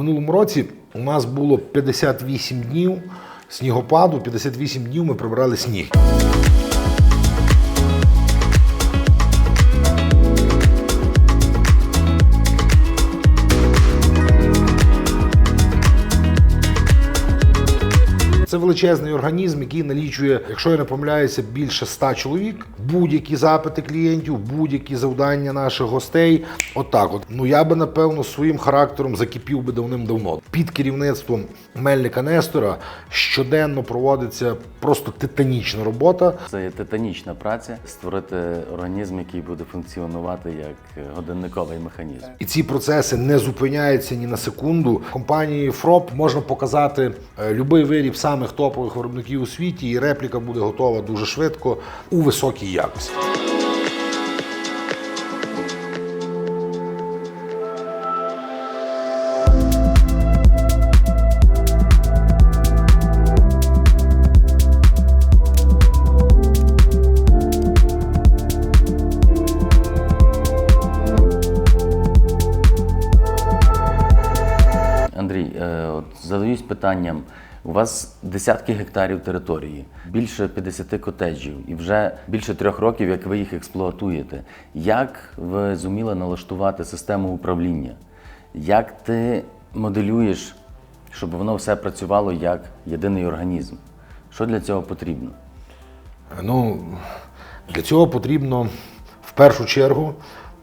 минулому році у нас було 58 днів снігопаду, 58 днів ми прибирали сніг. Це величезний організм, який налічує, якщо я не помиляюся, більше 100 чоловік. Будь-які запити клієнтів, будь-які завдання наших гостей. Отак, от ну я би напевно своїм характером закипів би давним-давно. Під керівництвом Мельника Нестора щоденно проводиться просто титанічна робота. Це є титанічна праця створити організм, який буде функціонувати як годинниковий механізм. І ці процеси не зупиняються ні на секунду. Компанії ФРОП можна показати е, любий виріб самих топових виробників у світі, і репліка буде готова дуже швидко у високій якості. Е, задаюсь питанням. У вас десятки гектарів території, більше 50 котеджів, і вже більше трьох років, як ви їх експлуатуєте. Як ви зуміли налаштувати систему управління? Як ти моделюєш, щоб воно все працювало як єдиний організм? Що для цього потрібно? Ну, для цього потрібно в першу чергу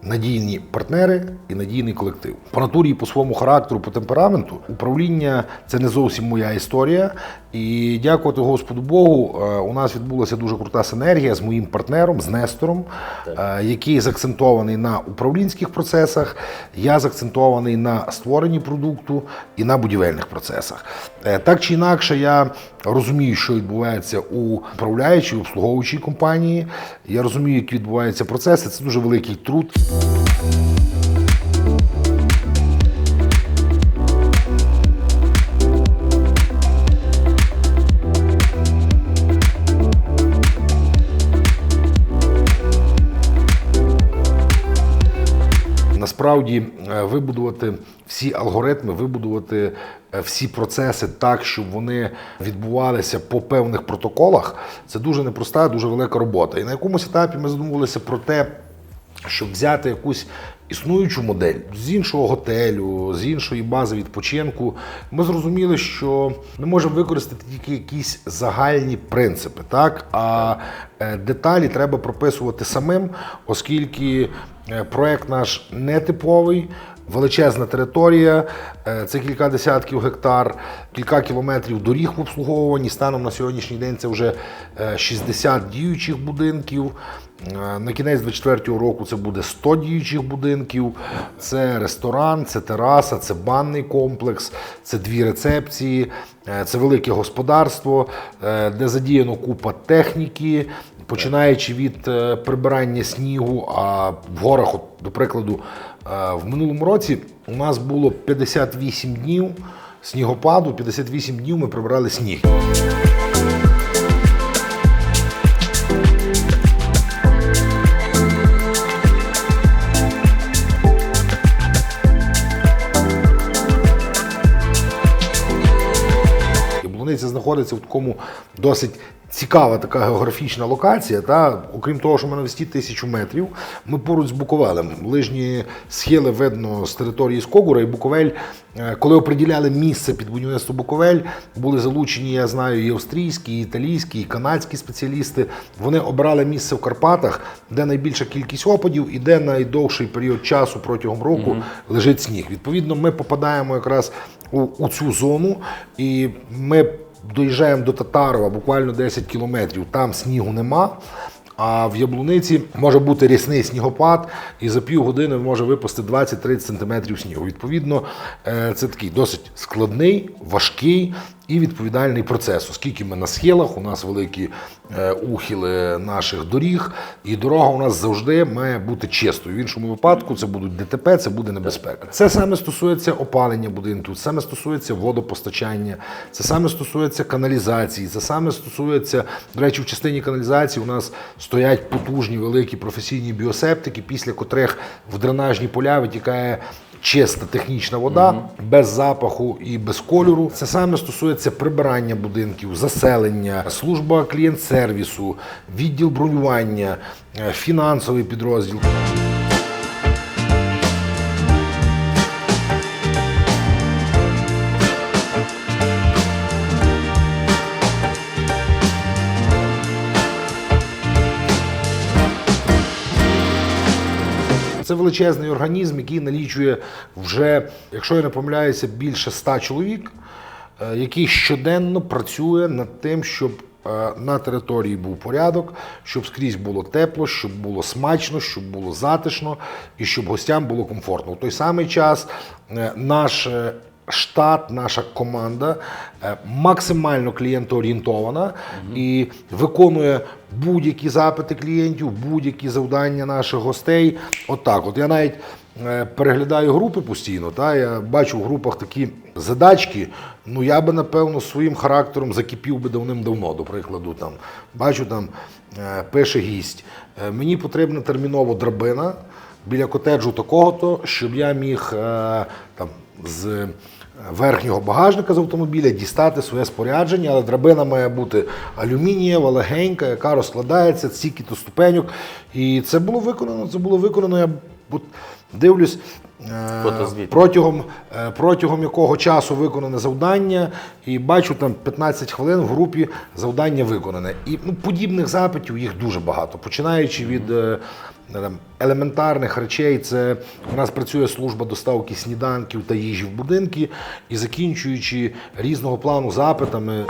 надійні партнери і надійний колектив. По натурі, по своєму характеру, по темпераменту, управління це не зовсім моя історія. І дякувати Господу Богу, е, у нас відбулася дуже крута синергія з моїм партнером, з Нестором, е, який закцентований на управлінських процесах. Я закцентований на створенні продукту і на будівельних процесах. Е, Так чи інакше, я розумію, що відбувається у управляючій, обслуговуючій компанії. Я розумію, які відбуваються процеси. Це дуже великий труд. Насправді е, вибудувати всі алгоритми, вибудувати е, всі процеси так, щоб вони відбувалися по певних протоколах, це дуже непроста, дуже велика робота. І на якомусь етапі ми задумувалися про те, щоб взяти якусь існуючу модель з іншого готелю, з іншої бази відпочинку, ми зрозуміли, що ми можемо використати тільки якісь загальні принципи, так а е, деталі треба прописувати самим, оскільки е, проект наш нетиповий. Величезна територія, е, це кілька десятків гектар, кілька кілометрів доріг в обслуговуванні. Станом на сьогоднішній день це вже е, 60 діючих будинків. Е, На кінець 24-го року це буде 100 діючих будинків. Це ресторан, це тераса, це банний комплекс, це дві рецепції, е, це велике господарство, е, де задіяно купа техніки, починаючи від е, прибирання снігу, а в горах, от, до прикладу, е, в минулому році у нас було 58 днів снігопаду, 58 днів ми прибирали сніг. Яблуниця знаходиться в такому досить цікава така географічна локація. Та окрім того, що ми на висоті тисячу метрів, ми поруч з Буковелем. Лижні схили видно з території Скогура, і Буковель, е, коли оприділяли місце під будівництво Буковель, були залучені, я знаю, і австрійські, і італійські, і канадські спеціалісти. Вони обирали місце в Карпатах, де найбільша кількість опадів і де найдовший період часу протягом року лежить сніг. Відповідно, ми попадаємо якраз у, у цю зону, і ми доїжджаємо до Татарова буквально 10 кілометрів. Там снігу нема. А в Яблуниці може бути рісний снігопад, і за півгодини може випасти 20-30 сантиметрів снігу. Відповідно, е, це такий досить складний, важкий і відповідальний процес, оскільки ми на схилах, у нас великі е, ухили наших доріг, і дорога у нас завжди має бути чистою. В іншому випадку це будуть ДТП, це буде небезпека. Це саме стосується опалення будинку, це саме стосується водопостачання, це саме стосується каналізації, це саме стосується, до речі, в частині каналізації у нас стоять потужні великі професійні біосептики, після котрих в дренажні поля витікає чиста технічна вода, без запаху і без кольору. Це саме стосується прибирання будинків, заселення, служба клієнт-сервісу, відділ бронювання, е, фінансовий підрозділ. Це величезний організм, який налічує вже, якщо я не помиляюся, більше ста чоловік, е, який щоденно працює над тим, щоб е, на території був порядок, щоб скрізь було тепло, щоб було смачно, щоб було затишно і щоб гостям було комфортно. У той самий час е, наш штат, наша команда е, максимально клієнтоорієнтована і виконує будь-які запити клієнтів, будь-які завдання наших гостей. Отак. От я навіть е, переглядаю групи постійно. Та я бачу в групах такі задачки. Ну я би напевно своїм характером закипів би давним-давно. До прикладу, там бачу там е, пише гість. Мені потрібна терміново драбина біля котеджу такого-то, щоб я міг там з верхнього багажника з автомобіля дістати своє спорядження, але драбина має бути алюмінієва, легенька, яка розкладається, стільки-то ступеньок. І це було виконано. Це було виконано. Я дивлюсь. е, Протягом, е, протягом якого часу виконане завдання, і бачу там 15 хвилин в групі завдання виконане. І ну, подібних запитів їх дуже багато. Починаючи від е, там, елементарних речей, це у нас працює служба доставки сніданків та їжі в будинки, і закінчуючи різного плану запитами.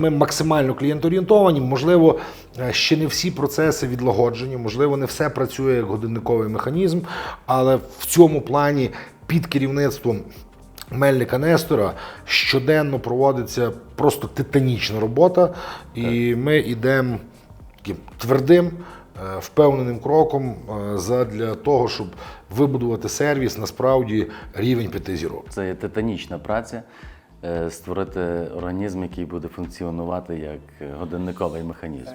Ми максимально клієнторієнтовані. Можливо, е, ще не всі процеси відлагоджені, можливо, не все працює як годинниковий механізм, але в цьому плані під керівництвом Мельника Нестора щоденно проводиться просто титанічна робота, і ми йдемо таким твердим, е, впевненим кроком е, задля того, щоб вибудувати сервіс насправді рівень п'яти зірок. Це титанічна праця. Е, Створити організм, який буде функціонувати як годинниковий механізм.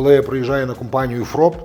Коли я приїжджаю на компанію ФРОП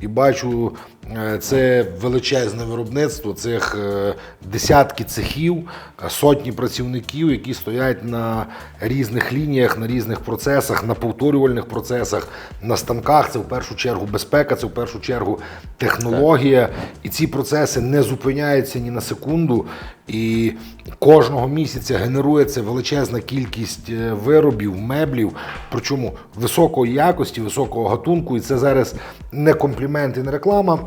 і бачу е, це величезне виробництво, цих е, десятки цехів, е, сотні працівників, які стоять на різних лініях, на різних процесах, на повторювальних процесах, на станках, це в першу чергу безпека, це в першу чергу технологія. І ці процеси не зупиняються ні на секунду. І кожного місяця генерується величезна кількість е, виробів, меблів, причому високої якості, високого гатунку. І це зараз не комплімент і не реклама.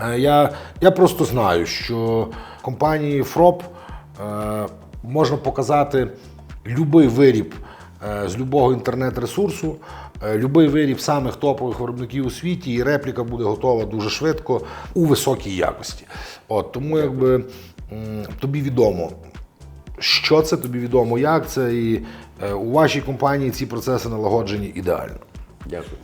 Е, Я, я просто знаю, що компанії ФРОП е, можна показати будь-який виріб е, з будь-якого інтернет-ресурсу, будь-який виріб самих топових виробників у світі, і репліка буде готова дуже швидко у високій якості. От, тому якби тобі відомо, що це, тобі відомо, як це, і у вашій компанії ці процеси налагоджені ідеально. Дякую.